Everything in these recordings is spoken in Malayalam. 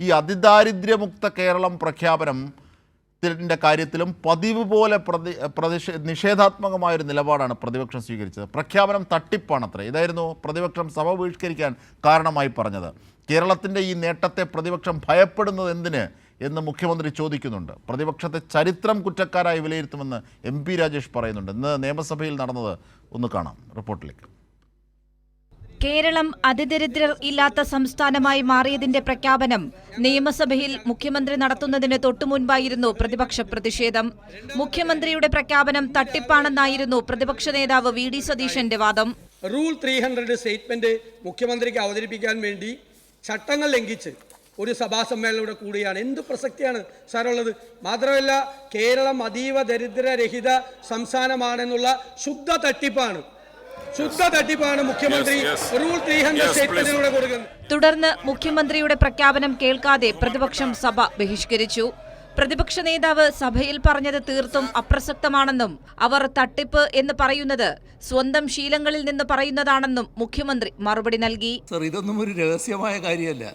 ഈ അതിദാരിദ്ര്യമുക്ത കേരളം പ്രഖ്യാപനം ത്തിന്റെ കാര്യത്തിലും പതിവ് പോലെ പ്രതി പ്രതിഷേ നിഷേധാത്മകമായൊരു നിലപാടാണ് പ്രതിപക്ഷം സ്വീകരിച്ചത്. പ്രഖ്യാപനം തട്ടിപ്പാണത്രേ. ഇതായിരുന്നു പ്രതിപക്ഷം സഭ ബഹിഷ്കരിക്കാൻ കാരണമായി പറഞ്ഞത്. കേരളത്തിന്റെ ഈ നേട്ടത്തെ പ്രതിപക്ഷം ഭയപ്പെടുന്നത് എന്തിന് എന്ന് മുഖ്യമന്ത്രി ചോദിക്കുന്നുണ്ട്. പ്രതിപക്ഷത്തെ ചരിത്രം കുറ്റക്കാരായി വിലയിരുത്തുമെന്ന് എം പി രാജേഷ് പറയുന്നുണ്ട്. ഇന്ന് നിയമസഭയിൽ നടന്നത് ഒന്ന് കാണാം. റിപ്പോർട്ടിലേക്ക്. കേരളം അതിദരിദ്രർ ഇല്ലാത്ത സംസ്ഥാനമായി മാറിയതിന്റെ പ്രഖ്യാപനം നിയമസഭയിൽ മുഖ്യമന്ത്രി നടത്തുന്നതിന് തൊട്ടുമുൻപായിരുന്നു പ്രതിപക്ഷ പ്രതിഷേധം. മുഖ്യമന്ത്രിയുടെ പ്രഖ്യാപനം തട്ടിപ്പാണെന്നായിരുന്നു പ്രതിപക്ഷ നേതാവ് വി ഡി സതീശന്റെ വാദം. റൂൾ ത്രീ ഹൺഡ്രഡ് സ്റ്റേറ്റ്മെന്റ് മുഖ്യമന്ത്രിക്ക് അവതരിപ്പിക്കാൻ വേണ്ടി ചട്ടങ്ങൾ ലംഘിച്ച് ഒരു സഭാ സമ്മേളനം കൂടുകയാണ്. എന്ത് പ്രസക്തിയാണ് സാറുള്ളത് മാത്രമല്ല കേരളം അതീവ ദരിദ്രരഹിത സംസ്ഥാനമാണെന്നുള്ള ശുദ്ധ തട്ടിപ്പാണ്. ശുദ്ധ തട്ടിപ്പാണ് മുഖ്യമന്ത്രി റൂൾ ത്രീ ഹൺഡ്രഡ് സ്റ്റേറ്റ്മെന്റിലൂടെ കൊടുക്കുന്നത്. തുടർന്ന് മുഖ്യമന്ത്രിയുടെ പ്രഖ്യാപനം കേൾക്കാതെ പ്രതിപക്ഷം സഭ ബഹിഷ്കരിച്ചു. പ്രതിപക്ഷ നേതാവ് സഭയിൽ പറഞ്ഞത് തീർത്തും അപ്രസക്തമാണെന്നും അവർ തട്ടിപ്പ് എന്ന് പറയുന്നത് സ്വന്തം ശീലങ്ങളിൽ നിന്ന് പറയുന്നതാണെന്നും മുഖ്യമന്ത്രി മറുപടി നൽകി. സർ ഇതൊന്നും ഒരു രഹസ്യമായ കാര്യമല്ല.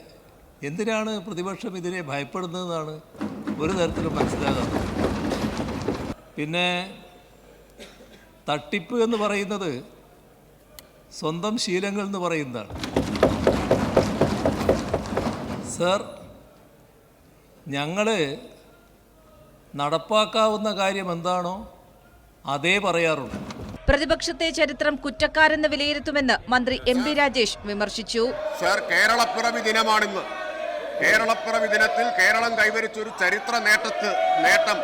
എന്തിനാണ് പ്രതിപക്ഷം ഇതിനെ ഭയപ്പെടുന്നതെന്നാണ് ഒരു തരത്തിലും മനസ്സിലാകാത്തത്. പിന്നെ തട്ടിപ്പ് എന്ന് പറയുന്നത് സ്വന്തം ശീലങ്ങൾ എന്ന് പറയുന്നതാണ്. സർ ഞങ്ങൾ നടപ്പാക്കാവുന്ന കാര്യം എന്താണോ അതേ പറയാറുള്ളൂ. പ്രതിപക്ഷത്തെ ചരിത്രം കുറ്റക്കാരെന്ന് വിലയിരുത്തുമെന്ന് മന്ത്രി എം പി രാജേഷ് വിമർശിച്ചു. സർ കേരളപ്പിറവി ദിനമാണിന്ന്. കേരളപ്പിറവി ദിനത്തിൽ കേരളം കൈവരിച്ച ഒരു ചരിത്ര നേട്ടത്ത് നേട്ടം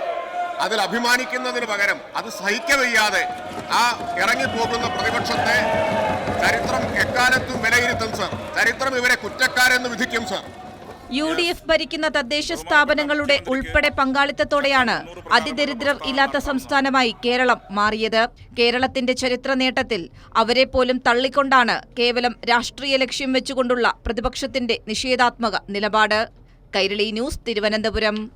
അതിൽ അഭിമാനിക്കുന്നതിന് പകരം അത് സഹിക്കവയ്യാതെ ആ ഇറങ്ങിപ്പോകുന്ന പ്രതിപക്ഷത്തെ ചരിത്രം എക്കാലത്തും വിലയിരുത്തും സർ. ചരിത്രം ഇവരെ കുറ്റക്കാരെന്ന് വിധിക്കും സർ. യു ഡി എഫ് ഭരിക്കുന്ന തദ്ദേശ സ്ഥാപനങ്ങളുടെ ഉൾപ്പെടെ പങ്കാളിത്തത്തോടെയാണ് അതിദരിദ്രർ ഇല്ലാത്ത സംസ്ഥാനമായി കേരളം മാറിയത്. കേരളത്തിന്റെ ചരിത്ര നേട്ടത്തിൽ അവരെ പോലും തള്ളിക്കൊണ്ടാണ് കേവലം രാഷ്ട്രീയ ലക്ഷ്യം വെച്ചുകൊണ്ടുള്ള പ്രതിപക്ഷത്തിന്റെ നിഷേധാത്മക നിലപാട്. കൈരളി ന്യൂസ് തിരുവനന്തപുരം.